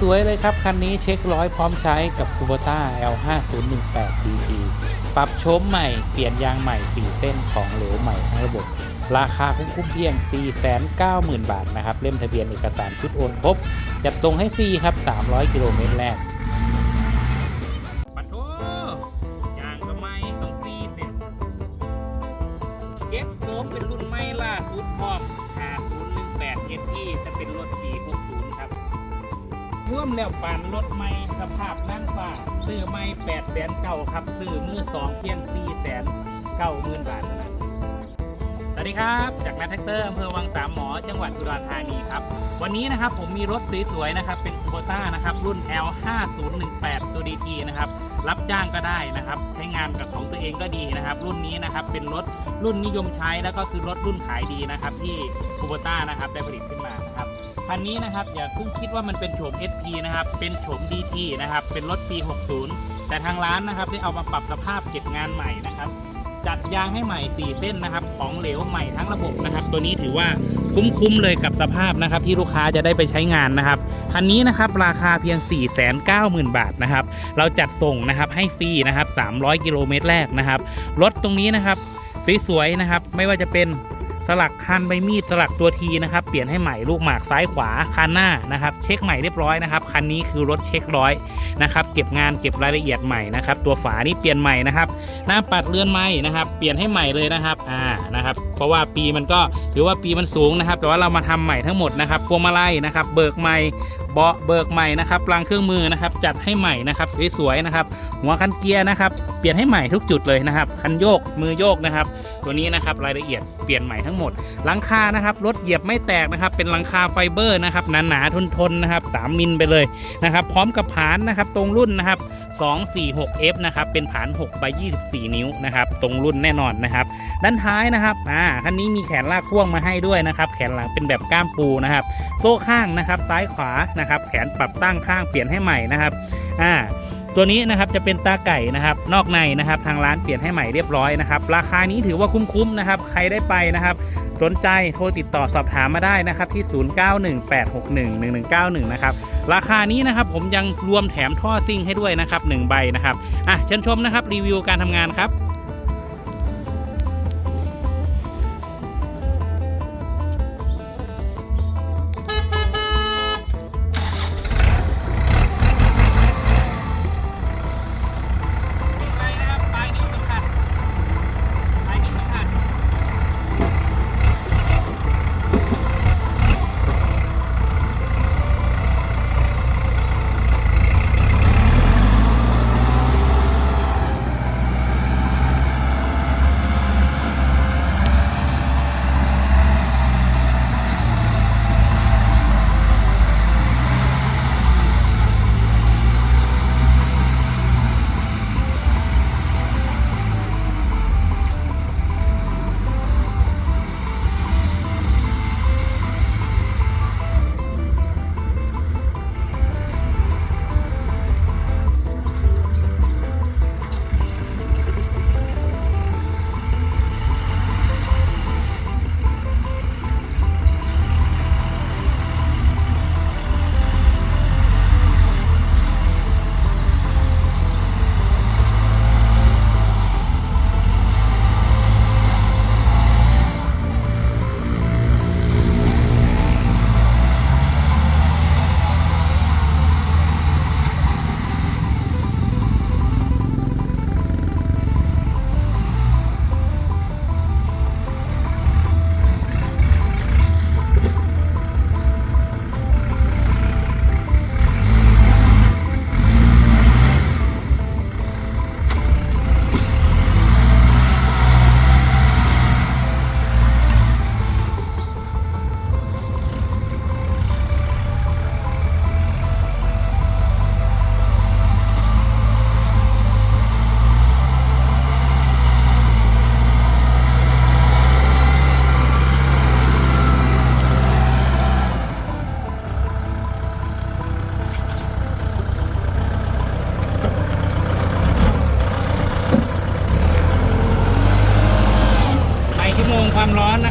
สวยๆ เลยครับ คันนี้เช็คร้อยพร้อมใช้กับ Kubota L5018DT ปรับโฉมใหม่เปลี่ยนยางใหม่ 4 เส้นของเหลวใหม่ทั้งระบบ ราคาคุ้มคุ้มเพียง 490,000 บาทนะครับ เล่มทะเบียนเอกสารชุดโอนครบ จัดส่งให้ฟรีครับ 300 กิโลเมตรแรกปัดโทยางก็ไม่ต้องซีเส้นเก็บโฉมเป็นรุ่นใหม่ล่าสุดพร้อม5018 ST จะเป็นรถปี60 ร่วมแล้วปั่นรถไม่สภาพนั่งฟ้าซื้อไม่แปดแสนเก้าครับซื้อมือสองเพียงสี่แสนเก้าหมื่นบาทนะสวัสดีครับ จากนัทแท็กเตอร์อำเภอวังสามหมอ จังหวัดอุดรธานีครับ วันนี้นะครับผมมีรถสวยๆนะครับ เป็นโคต้านะครับ รุ่น L5018 ตัว DT นะครับ รับจ้างก็ได้นะครับ ใช้งานกับของตัวเองก็ดีนะครับ รุ่นนี้นะครับเป็นรถรุ่นนิยมใช้แล้วก็คือรถรุ่นขายดีนะครับ ที่คูโบต้านะครับได้ผลิตขึ้นมา คันนี้นะครับอย่าเพิ่งคิดว่ามันเป็นโฉม SP นะครับ เป็นโฉม DT นะครับ เป็นรถปี 60 แต่ทางร้านนะครับได้เอามาปรับสภาพเก็บงานใหม่นะครับ จัดยางให้ใหม่ 4 เส้นนะครับ ของเหลวใหม่ทั้งระบบนะครับ ตัวนี้ถือว่าคุ้มๆเลยกับสภาพนะครับ ที่ลูกค้าจะได้ไปใช้งานนะครับ คันนี้นะครับราคาเพียง 4 9 0 0 0 0 บาทนะครับ เราจัดส่งนะครับให้ฟรีนะครับ 300 กิโลเมตรแรกนะครับ รถตรงนี้นะครับสวยๆนะครับ ไม่ว่าจะเป็น สลักคันใบมีดสลักตัวทีนะครับ เปลี่ยนให้ใหม่ลูกหมากซ้ายขวาคันหน้านะครับ เช็คใหม่เรียบร้อยนะครับคันนี้คือรถเช็คร้อยนะครับเก็บงานเก็บรายละเอียดใหม่นะครับ ตัวฝานี่เปลี่ยนใหม่นะครับ หน้าปัดเลื่อนใหม่นะครับ เปลี่ยนให้ใหม่เลยนะครับอ่านะครับ เพราะว่าปีมันก็หรือว่าปีมันสูงนะครับ แต่ว่าเรามาทำใหม่ทั้งหมดนะครับพวงมาลัยนะครับ เบิกใหม่ เบาะเบิกใหม่นะครับรางเครื่องมือนะครับ จัดให้ใหม่นะครับสวยๆนะครับหัวคันเกียร์นะครับ เปลี่ยนให้ใหม่ทุกจุดเลยนะครับ คันโยกมือโยกนะครับ ตัวนี้นะครับรายละเอียดเปลี่ยนใหม่ทั้งหมดหลังคานะครับรถเหยียบไม่แตกนะครับ เป็นหลังคาไฟเบอร์นะครับหนาๆทนๆนะครับ3มิลไปเลยนะครับพร้อมกับผานนะครับตรงรุ่นนะครับ 246F นะครับเป็นผาน6ไป24 นิ้วนะครับตรงรุ่นแน่นอนนะครับด้านท้ายนะครับอ่าคันนี้มีแขนลากพ่วงมาให้ด้วยนะครับแขนหลังเป็นแบบก้ามปูนะครับ โซ่ข้างนะครับซ้ายขวานะครับ แขนปรับตั้งข้างเปลี่ยนให้ใหม่นะครับอ่าตัวนี้นะครับจะเป็นตาไก่นะครับนอกในนะครับทางร้านเปลี่ยนให้ใหม่เรียบร้อยนะครับราคานี้ถือว่าคุ้มๆนะครับใครได้ไปนะครับสนใจโทรติดต่อสอบถามมาได้นะครับที่ 0918611191 นะครับราคานี้นะครับผมยังรวมแถมท่อซิ่งให้ด้วยนะครับ1ใบนะครับอะเชิญชมนะครับรีวิวการทำงานครับ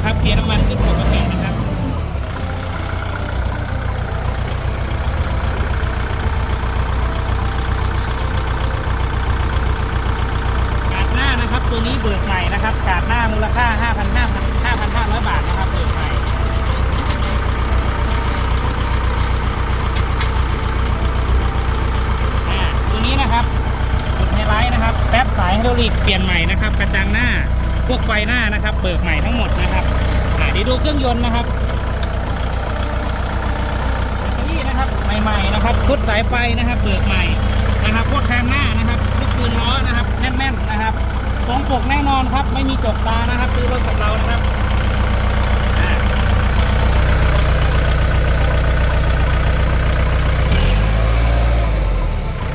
นะครับเกียร์น้ำมันขึ้นปกตินะครับกาดหน้านะครับตัวนี้เบิกใหม่นะครับกาดหน้ามูลค่า 5,500 5,500 บาทนะครับเบิกใหม่ตัวนี้นะครับไฮไลท์นะครับแป๊บสายไฮดรอลิกเปลี่ยนใหม่นะครับกระจังหน้า พวกไฟหน้านะครับเบิกใหม่ทั้งหมดนะครับอ่าเดี๋ยวดูเครื่องยนต์นะครับนี่นะครับใหม่ๆนะครับชุดสายไฟนะครับเบิกใหม่นะครับพวกแคมหน้านะครับลูกปืนล้อนะครับแน่นๆนะครับตรงปกแน่นอนครับไม่มีจกตานะครับซื้อรถกับเรานะครับอ่า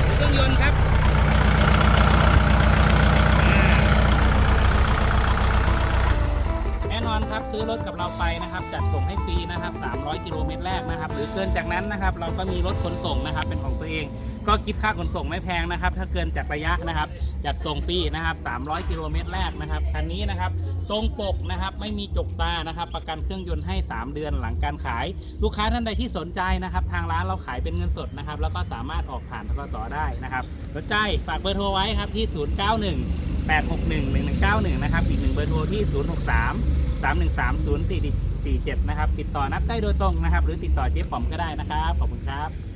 ดูเครื่องยนต์ครับอ่าแน่นอนครับ ซื้อรถกับเราไปนะครับ จัดส่งให้ฟรีนะครับ 300 กิโลเมตรแรกนะครับ หรือเกินจากนั้นนะครับ เราก็มีรถขนส่งนะครับ เป็นของตัวเอง ก็คิดค่าขนส่งไม่แพงนะครับ ถ้าเกินจากระยะนะครับ จัดส่งฟรีนะครับ 300 กิโลเมตรแรกนะครับ คันนี้นะครับ ตรงปกนะครับ ไม่มีจกตานะครับ ประกันเครื่องยนต์ให้ 3 เดือนหลังการขาย ลูกค้าท่านใดที่สนใจนะครับ ทางร้านเราขายเป็นเงินสดนะครับ แล้วก็สามารถออกผ่านทกสได้นะครับ สนใจฝากเบอร์โทรไว้ครับที่ 091 861 1191 นะครับ อีกหนึ่งเบอร์โทรที่ 063 313 0447 นะครับ ติดต่อนัดได้โดยตรงนะครับ หรือติดต่อเจ๊ป๋อมก็ได้นะครับ ขอบคุณครับ